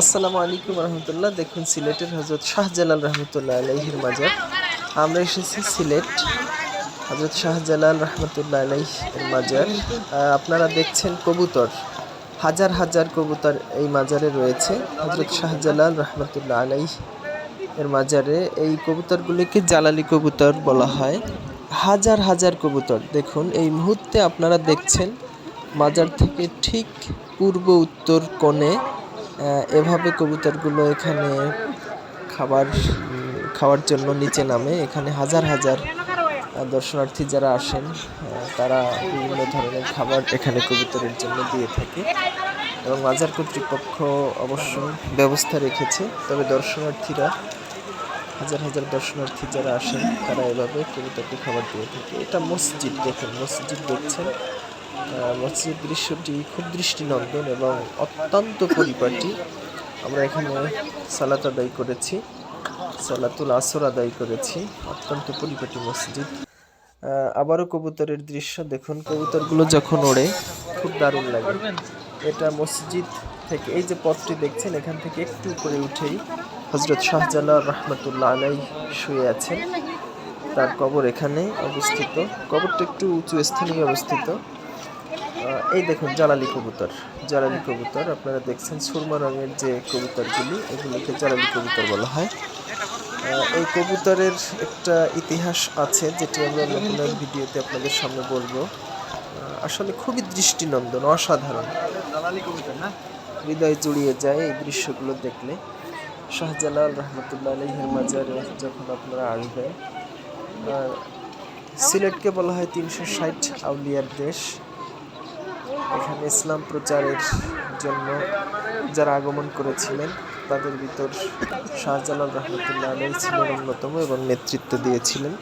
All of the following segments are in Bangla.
আসসালামু আলাইকুম রহমতুল্লাহ। দেখুন, সিলেটের হজরত শাহজালাল রহমতুল্লাহ আলাইহির মাজার। আমরা এসেছি সিলেট হজরত শাহজালাল রহমতুল্লাহ আলাইহ এর মাজার আপনারা দেখছেন কবুতর। হাজার হাজার কবুতর এই মাজারে রয়েছে। হজরত শাহজালাল রহমতুল্লাহ আলাইহ এর মাজারে এই কবুতরগুলিকে জালালি কবুতর বলা হয়। হাজার হাজার কবুতর। দেখুন, এই মুহূর্তে আপনারা দেখছেন মাজার থেকে ঠিক পূর্ব উত্তর কোণে এভাবে কবুতরগুলো এখানে খাবার খাওয়ার জন্য নিচে নামে। এখানে হাজার হাজার দর্শনার্থী যারা আসেন তারা বিভিন্ন ধরনের খাবার এখানে কবুতরের জন্য দিয়ে থাকে এবং মাজার কর্তৃপক্ষ অবশ্য ব্যবস্থা রেখেছে। তবে দর্শনার্থীরা, হাজার হাজার দর্শনার্থী যারা আসেন, তারা এভাবে কবুতরকে খাবার দিয়ে থাকে। এটা মসজিদ, দেখুন, মসজিদ দেখছেন। মসজিদ দৃশ্যটি খুব দৃষ্টিনন্দন এবং অত্যন্ত পরিপাটি। আমরা এখানে সালাত আদায় করেছি, সালাতুল আসর আদায় করেছি, অত্যন্ত পরিপাটি মসজিদ। আবারও কবুতরের দৃশ্য, দেখুন, কবুতরগুলো যখন ওড়ে, খুব দারুণ লাগে। এটা মসজিদ থেকে, এই যে পথটি দেখছেন, এখান থেকে একটু উপরে উঠেই হজরত শাহজালাল রহমতুল্লাহ আলাই শুয়ে আছেন। তার কবর এখানে অবস্থিত। কবরটা একটু উঁচু স্থানে অবস্থিত। এই দেখুন জালালি কবুতর। জালালি কবুতর আপনারা দেখছেন সুরমা রঙের যে কবুতরগুলি এগুলিকে জালালি কবুতর বলা হয়। এই কবুতরের একটা ইতিহাস আছে যেটি আমরা নতুন ভিডিওতে আপনাদের সামনে বলব। আসলে খুবই দৃষ্টিনন্দন অসাধারণ। হৃদয় জুড়িয়ে যায় এই দৃশ্যগুলো দেখলে। শাহজালাল রহমতুল্লাহ আলহের মাজারে যখন আপনারা আসবেন সিলেটকে বলা হয় তিনশো ষাট আউলিয়ার দেশ। এখানে ইসলাম প্রচারের জন্য যারা আগমন করেছিলেন, তাদের ভিতর শাহজালাল রহমতুল্লাহ আলাই ছিলেন অন্যতম এবং নেতৃত্ব দিয়েছিলেন।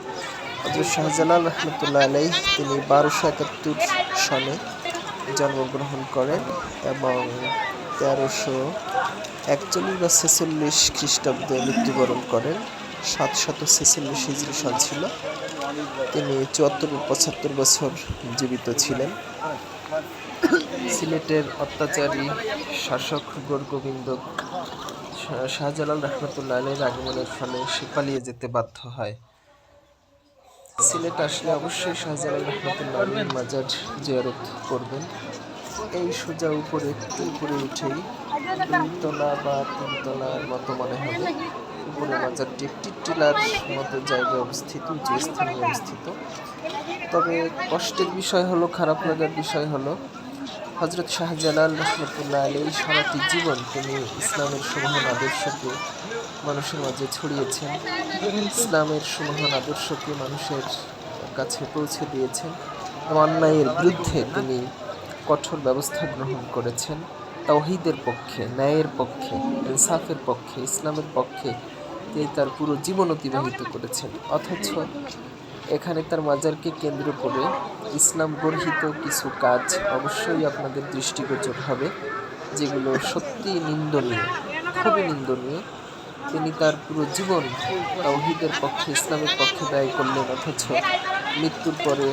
হজরত শাহজালাল রহমতুল্লাহ আলাই তিনি বারোশো একাত্তর সনে জন্মগ্রহণ করেন এবং তেরোশো একচল্লিশ বা ছেচল্লিশ খ্রিস্টাব্দে মৃত্যুবরণ করেন। সাতশত ছেচল্লিশ হিজরি সন ছিল। তিনি চুয়াত্তর পঁচাত্তর বছর জীবিত ছিলেন। সিলেটের অত্যাচারী শাসক গোরগোবিন্দ শাহ- শাহজালাল রহমতুল্লাহ আলীর আগমনের ফলে সে পালিয়ে যেতে বাধ্য হয়। সিলেট আসলে অবশ্যই শাহজালাল রহমতুল্লাহ আলীর মাজার জিয়ারত করবেন। এই সোজা উপরে একটু উপরে উঠেই দুইতলা বা তিনতলার মতো মনে হবে। উপরে মাজারটি একটি টিলার মতো জায়গায় অবস্থিত যে স্থানে অবস্থিত। তবে কষ্টের বিষয় হলো, খারাপ লাগার বিষয় হলো হজরত শাহজালাল রহমতুল্লাহ আলী সারাটি জীবন তিনি ইসলামের সুমহান আদর্শকে মানুষের মাঝে ছড়িয়েছেন, ইসলামের সুমহান আদর্শকে মানুষের কাছে পৌঁছে দিয়েছেন এবং অন্যায়ের বিরুদ্ধে তিনি কঠোর ব্যবস্থা গ্রহণ করেছেন। তাওহিদের পক্ষে, ন্যায়ের পক্ষে, ইনসাফের পক্ষে, ইসলামের পক্ষে তিনি তার পুরো জীবন অতিবাহিত করেছেন। অথচ এখানে তার মাজারকে কেন্দ্র করে ইসলাম গর্হিত কিছু কাজ অবশ্যই আপনাদের দৃষ্টিগোচর হবে, যেগুলো সত্যি নিন্দনীয়, খুবই নিন্দনীয়। তিনি তার পুরো জীবন তাওহিদের পক্ষে, ইসলামের পক্ষে ব্যয় করলেন, অথচ মৃত্যুর পরে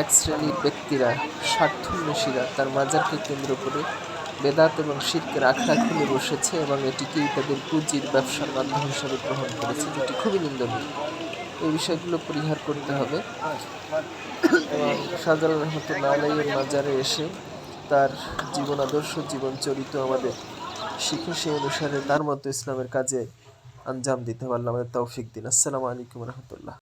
এক শ্রেণির ব্যক্তিরা, স্বার্থন্বেষীরা তার মাজারকে কেন্দ্র করে বেদাত এবং শিরকের আখড়া খুলে বসেছে এবং এটিকেই তাদের পুঁজির ব্যবসার মাধ্যম হিসাবে গ্রহণ করেছে, যেটি খুবই নিন্দনীয়। এই বিষয়গুলো পরিহার করতে হবে। এবং সাজাল রহমতুল্লাহ আলাইয়ের মাজারে এসে তার জীবন আদর্শ, জীবন চরিত আমাদের শিখে সেই অনুসারে তার মতো ইসলামের কাজে আঞ্জাম দিতে পারলাম আমাদের তৌফিক দিন। আসসালামু আলাইকুম রহমতুল্লাহ।